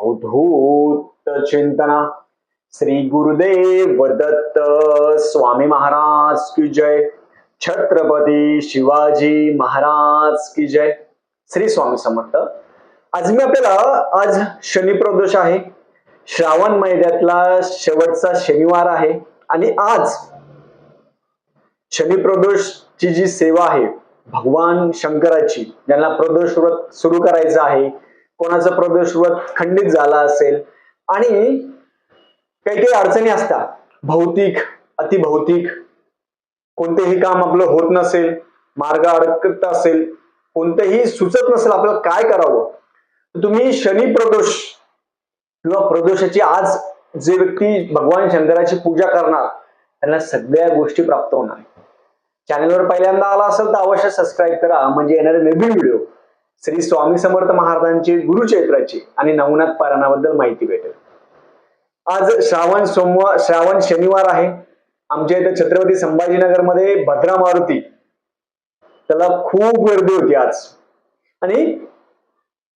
अवधूत चिंतना श्री गुरुदेव दत्त स्वामी महाराज की जय। छत्रपती शिवाजी महाराज की जय। श्री स्वामी समर्थ। आज मी आपल्याला आज शनी प्रदोष आहे. श्रावण महिन्यातला शेवटचा शनिवार आहे. आणि आज शनी प्रदोषची जी सेवा आहे भगवान शंकराची ज्यांना प्रदोष व्रत सुरू करायचं आहे कोणाचा प्रदोष खंडित झाला असेल. आणि काही काही अडचणी असतात. भौतिक अतिभौतिक कोणतेही काम आपलं होत नसेल मार्ग अडकत असेल कोणतेही सुचत नसेल आपल्याला काय करावं. तुम्ही शनी प्रदोष किंवा प्रदोषाची आज जे व्यक्ती भगवान शंकराची पूजा करणार त्यांना सगळ्या गोष्टी प्राप्त होणार. चॅनलवर पहिल्यांदा आला असेल तर अवश्य सबस्क्राईब करा. म्हणजे येणारे नवीन व्हिडिओ श्री स्वामी समर्थ महाराजांची गुरुचैत्राची आणि नवनाथ पारायणाबद्दल माहिती भेटेल. आज श्रावण सोमवार श्रावण शनिवार आहे. आमच्या इथे छत्रपती संभाजीनगरमध्ये भद्रा मारुती. त्याला खूप गर्दी होती आज. आणि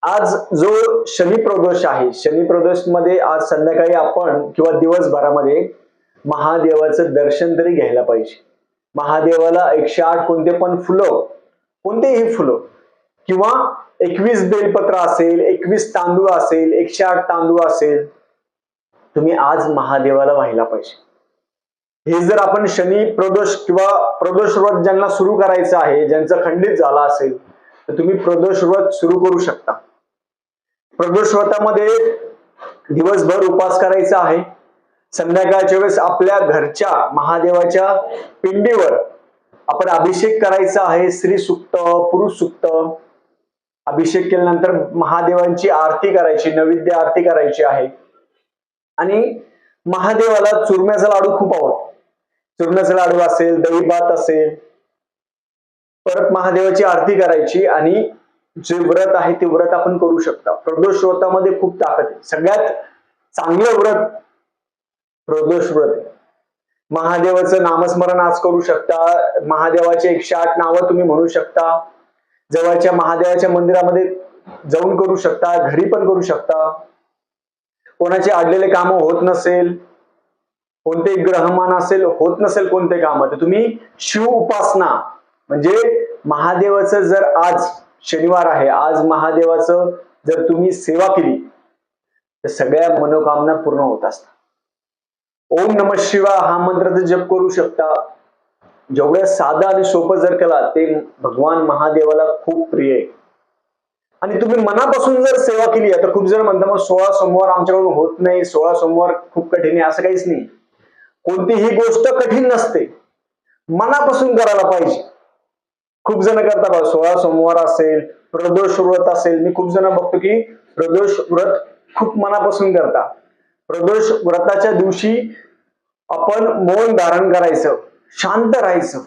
आज जो शनी प्रदोष आहे शनी प्रदोषमध्ये आज संध्याकाळी आपण किंवा दिवसभरामध्ये महादेवाचं दर्शन तरी घ्यायला पाहिजे. महादेवाला एकशे आठ कोणते पण फुलं कोणतेही फुलं किंवा एकवीस बेलपत्र असेल एकवीस तांदूळ असेल एकशे आठ तांदूळ असेल तुम्ही आज महादेवाला व्हायला पाहिजे. हे जर आपण शनी प्रदोष किंवा प्रदोष व्रत ज्यांना सुरू करायचं आहे ज्यांचं खंडित झाला असेल तर तुम्ही प्रदोष व्रत सुरू करू शकता. प्रदोष व्रतामध्ये दिवसभर उपास करायचा आहे. संध्याकाळच्या वेळेस आपल्या घरच्या महादेवाच्या पिंडीवर आपण अभिषेक करायचा आहे. स्त्री सुक्त पुरुष सुक्त अभिषेक केल्यानंतर महादेवांची आरती करायची नैवेद्य आरती करायची आहे. आणि महादेवाला चुरम्याचा लाडू खूप आवडतो. चुरम्याचा लाडू असेल दही भात असेल परत महादेवाची आरती करायची आणि जे व्रत आहे ते व्रत आपण करू शकता. प्रदोष व्रतामध्ये खूप ताकद आहे. सगळ्यात चांगलं व्रत प्रदोष व्रत आहे. महादेवाचं नामस्मरण आज करू शकता. महादेवाचे एकशे आठ नावं तुम्ही म्हणू शकता. जवळच्या महादेवाच्या मंदिरामध्ये जाऊन करू शकता घरी पण करू शकता. कोणाचे अडलेले काम होत नसेल कोणते ग्रहमान असेल होत नसेल कोणते काम तर तुम्ही शिव उपासना म्हणजे महादेवाचं जर आज शनिवार आहे आज महादेवाचं जर तुम्ही सेवा केली तर सगळ्या मनोकामना पूर्ण होत असतात. ओम नम शिवा हा मंत्राचा जप करू शकता. जेवढ्या साधा आणि सोपं जर केला ते भगवान महादेवाला खूप प्रिय आहे. आणि तुम्ही मनापासून जर सेवा केली आता खूप जण म्हणता मग सोळा सोमवार आमच्याकडून होत नाही सोळा सोमवार खूप कठीण आहे असं काहीच नाही. कोणतीही गोष्ट कठीण नसते. मनापासून करायला पाहिजे. खूप जण करता बघा सोळा सोमवार असेल प्रदोष व्रत असेल. मी खूप जण बघतो की प्रदोष व्रत खूप मनापासून करता प्रदोष व्रताच्या दिवशी आपण मौन धारण करायचं. शांत राहायचं.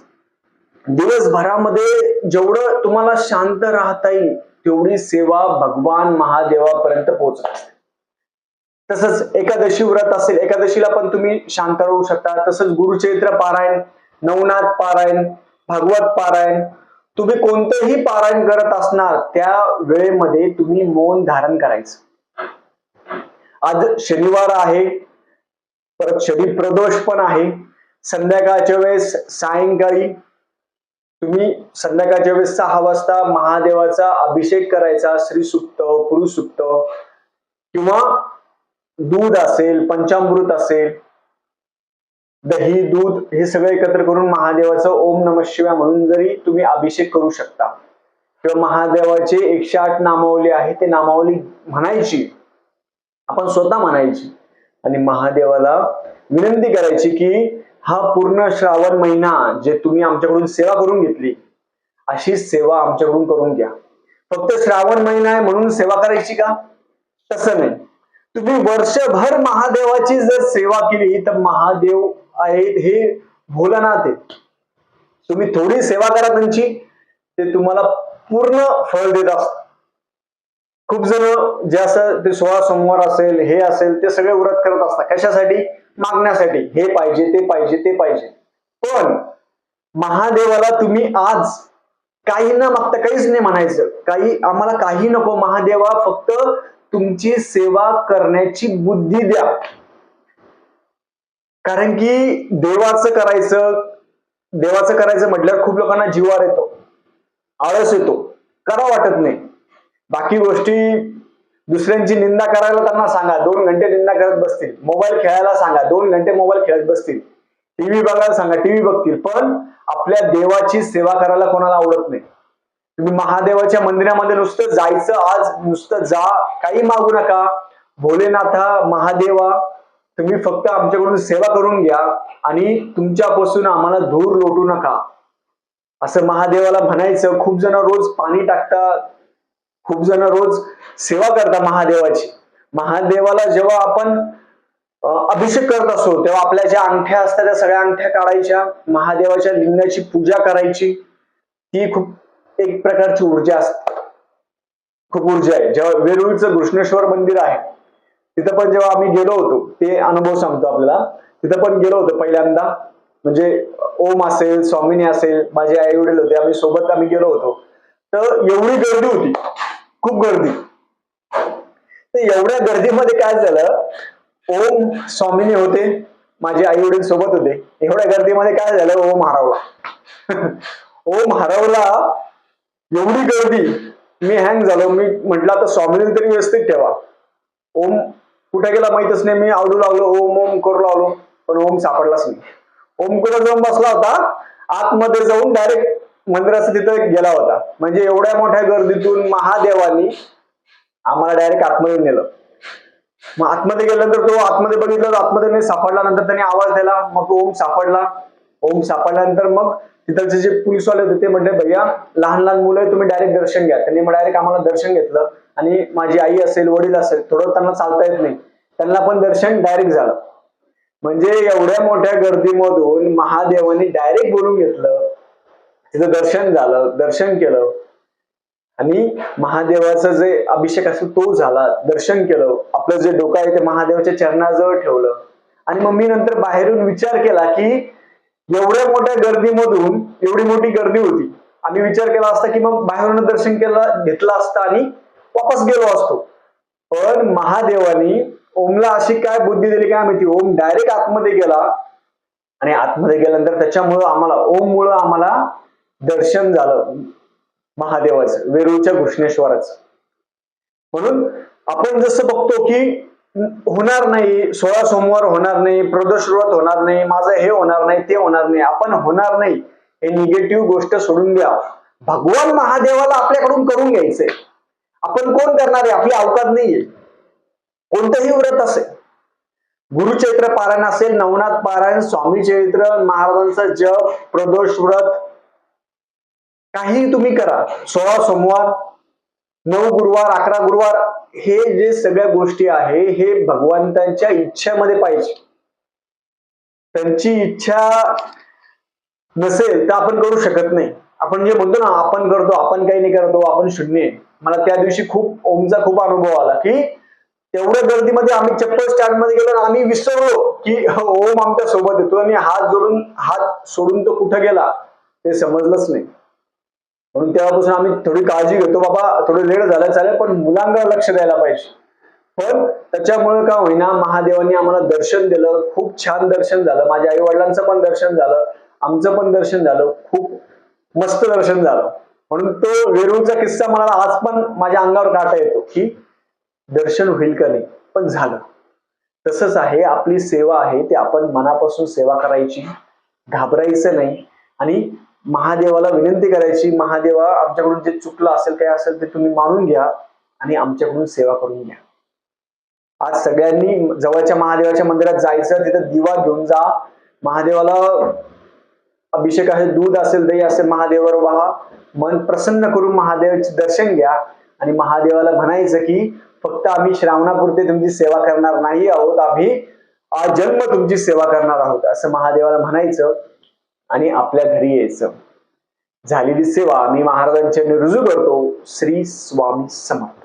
दिवसभरामध्ये जेवढं तुम्हाला शांत राहता येईल तेवढी सेवा भगवान महादेवापर्यंत पोहोचत असते. तसंच एकादशी व्रत असेल एकादशीला पण तुम्ही शांत राहू शकता. तसंच गुरुचरित्र पारायण नवनाथ पारायण भागवत पारायण तुम्ही कोणतेही पारायण करत असणार त्या वेळेमध्ये तुम्ही मौन धारण करायचं. आज शनिवार आहे परत शनी प्रदोष पण आहे. संध्याकाळच्या वेळेस सायंकाळी तुम्ही संध्याकाळच्या वेळेस सहा वाजता महादेवाचा अभिषेक करायचा श्री सुक्त पुरुष सुक्त. किंवा दूध असेल पंचामृत असेल दही दूध हे सगळं एकत्र करून महादेवाचं ओम नम शिवाय म्हणून जरी तुम्ही अभिषेक करू शकता. किंवा महादेवाचे एकशे आठ नामावली आहे ते नामावली म्हणायची. आपण स्वतः म्हणायची. आणि महादेवाला विनंती करायची की हा पूर्ण श्रावण महिना जे तुम्ही आमच्याकडून सेवा करून घेतली अशी सेवा आमच्याकडून करून घ्या. फक्त श्रावण महिना आहे म्हणून सेवा करायची का? तसं नाही. तुम्ही वर्षभर महादेवाची जर सेवा केली तर महादेव आहेत हे भोलानाथ आहेत. तुम्ही थोडी सेवा करा त्यांची ते तुम्हाला पूर्ण फळ देत असतात. खूप जण जे असं ते सोळा सोमवार असेल हे असेल ते सगळे व्रत करत असतात. कशासाठी? मागण्यासाठी. हे पाहिजे ते पाहिजे ते पाहिजे. पण महादेवाला तुम्ही आज काही न मागता काहीच नाही म्हणायचं. काही आम्हाला काही नको. महादेवा फक्त तुमची सेवा करण्याची बुद्धी द्या. कारण की देवाचं करायचं देवाचं करायचं म्हटल्यावर खूप लोकांना जीवार येतो. आळस येतो. करा वाटत नाही. बाकी गोष्टी दुसऱ्यांची निंदा करायला त्यांना सांगा. दोन घंटे निंदा करत बसतील. मोबाईल खेळायला सांगा. दोन घंटे मोबाईल खेळत बसतील. टीव्ही बघायला सांगा. टीव्ही बघतील. पण आपल्या देवाची सेवा करायला कोणाला आवडत नाही. तुम्ही महादेवाच्या मंदिरामध्ये नुसतं जायचं आज नुसतं जा काही मागू नका. भोलेनाथा महादेवा तुम्ही फक्त आमच्याकडून सेवा करून घ्या आणि तुमच्यापासून आम्हाला धूर लोटू नका. असं महादेवाला म्हणायचं. खूप जण रोज पाणी टाकतात. खूप जण रोज सेवा करतात महादेवाची. महादेवाला जेव्हा आपण अभिषेक करत असतो तेव्हा आपल्या ज्या अंगठ्या असतात त्या सगळ्या अंगठ्या काढायच्या महादेवाच्या लिंगाची पूजा करायची ही खूप एक प्रकारची ऊर्जा असते. खूप ऊर्जा आहे. जेव्हा वेरूळचं घृष्णेश्वर मंदिर आहे तिथं पण जेव्हा आम्ही गेलो होतो ते अनुभव सांगतो आपल्याला. तिथं पण गेलो होतो पहिल्यांदा. म्हणजे ओम असेल स्वामिनी असेल माझे आई वडील होते आम्ही सोबत आम्ही गेलो होतो. तर एवढी गर्दी होती. खूप गर्दी. एवढ्या गर्दीमध्ये काय झालं? ओम स्वामिनी होते माझे आई वडील सोबत होते. एवढ्या गर्दीमध्ये काय झालं? ओम हरवला. ओम हरवला एवढी गर्दी. मी हँग झालो. मी म्हटलं आता स्वामीने तरी व्यवस्थित ठेवा. ओम कुठे गेला माहितच नाही. मी आवडू लागलो. ओम ओम करू लागलो. पण ओम सापडलाच नाही. ओम कुठं जाऊन बसला होता? आतमध्ये जाऊन डायरेक्ट मंदिराचा तिथं गेला होता. म्हणजे एवढ्या मोठ्या गर्दीतून महादेवानी आम्हाला डायरेक्ट आतमध्ये नेलं. मग आतमध्ये गेल्यानंतर तो आतमध्ये बघितलं आतमध्ये नाही सापडला नंतर त्यांनी आवाज दिला. मग ओम सापडला. ओम सापडल्यानंतर मग तिथलचे जे पोलीसवाले होते ते म्हणले भैया लहान लहान मुलं आहे, तुम्ही डायरेक्ट दर्शन घ्या. त्यांनी मग डायरेक्ट आम्हाला दर्शन घेतलं. आणि माझी आई असेल वडील असेल थोडं त्यांना चालता येत नाही. त्यांना पण दर्शन डायरेक्ट झालं. म्हणजे एवढ्या मोठ्या गर्दीमधून महादेवानी डायरेक्ट बोलून घेतलं. तिथं दर्शन झालं दर्शन केलं. आणि महादेवाचा जे अभिषेक असतो तो झाला. दर्शन केलं. आपलं जे डोकं आहे ते महादेवाच्या चरणाजवळ ठेवलं. आणि मग मी नंतर बाहेरून विचार केला की एवढ्या मोठ्या गर्दीमधून एवढी मोठी गर्दी होती. आम्ही विचार केला असता की मग बाहेरून दर्शन केलं घेतलं असतं आणि वापस गेलो असतो. पण महादेवानी ओमला अशी काय बुद्धी दिली काय माहिती? ओम डायरेक्ट आतमध्ये गेला. आणि आतमध्ये गेल्यानंतर त्याच्यामुळं आम्हाला ओम मुळे आम्हाला दर्शन झालं महादेवाचं वेरूळच्या घृष्णेश्वराचं. म्हणून आपण जसं बघतो की होणार नाही सोळा सोमवार होणार नाही प्रदोषव्रत होणार नाही माझं हे होणार नाही ते होणार नाही आपण होणार नाही हे निगेटिव्ह गोष्ट सोडून द्या. भगवान महादेवाला आपल्याकडून करून घ्यायचंय. आपण कोण करणार आहे? आपली अवकात नाहीये. कोणतंही व्रत असेल. गुरुचैत्र पारायण असेल नवनाथ पारायण स्वामी चैत्र महाराजांचा जप प्रदोष व्रत काही तुम्ही करा. सोळा सोमवार नऊ गुरुवार अकरा गुरुवार हे जे सगळ्या गोष्टी आहे हे भगवंतांच्या इच्छेमध्ये पाहिजे. त्यांची इच्छा नसेल तर आपण करू शकत नाही. आपण जे म्हणतो ना आपण करतो आपण काही नाही करतो आपण शून्य मला त्या दिवशी खूप ओमचा खूप अनुभव आला की तेवढ्या गर्दीमध्ये आम्ही चप्पल स्टँडमध्ये गेलो आणि आम्ही विसरलो की ओम आमच्यासोबत येतो आणि हात जोडून हात सोडून तो कुठं गेला ते समजलंच नाही. म्हणून तेव्हापासून आम्ही थोडी काळजी घेतो बाबा थोडं लेट झालं चालेल पण मुलांकडे लक्ष द्यायला पाहिजे. पण त्याच्यामुळे का होईना महादेवांनी आम्हाला दर्शन दिलं खूप छान दर्शन झालं. माझ्या आई वडिलांचं पण दर्शन झालं आमचं पण दर्शन झालं खूप मस्त दर्शन झालं. म्हणून तो वेरूळचा किस्सा मला आज पण माझ्या अंगावर काढता येतो की दर्शन होईल का नाही पण झालं. तसंच आहे आपली सेवा आहे ते आपण मनापासून सेवा करायची घाबरायचं नाही. आणि महादेवाला विनंती करायची महादेवा आमच्याकडून जे चुकलं असेल काय असेल ते तुम्ही मानून घ्या आणि आमच्याकडून सेवा करून घ्या. आज सगळ्यांनी जवळच्या महादेवाच्या मंदिरात जायचं तिथं दिवा घेऊन जा. महादेवाला अभिषेक असेल दूध असेल दही असेल महादेवावर वाहा. मन प्रसन्न करून महादेवाचे दर्शन घ्या. आणि महादेवाला म्हणायचं की फक्त आम्ही श्रावणापुरते तुमची सेवा करणार नाही आहोत. आम्ही आजन्म तुमची सेवा करणार आहोत. असं महादेवाला म्हणायचं. आणि आपल्या घरी यायचं. झालेली सेवा मी महाराजांच्या रुजू करतो. श्री स्वामी समर्थ.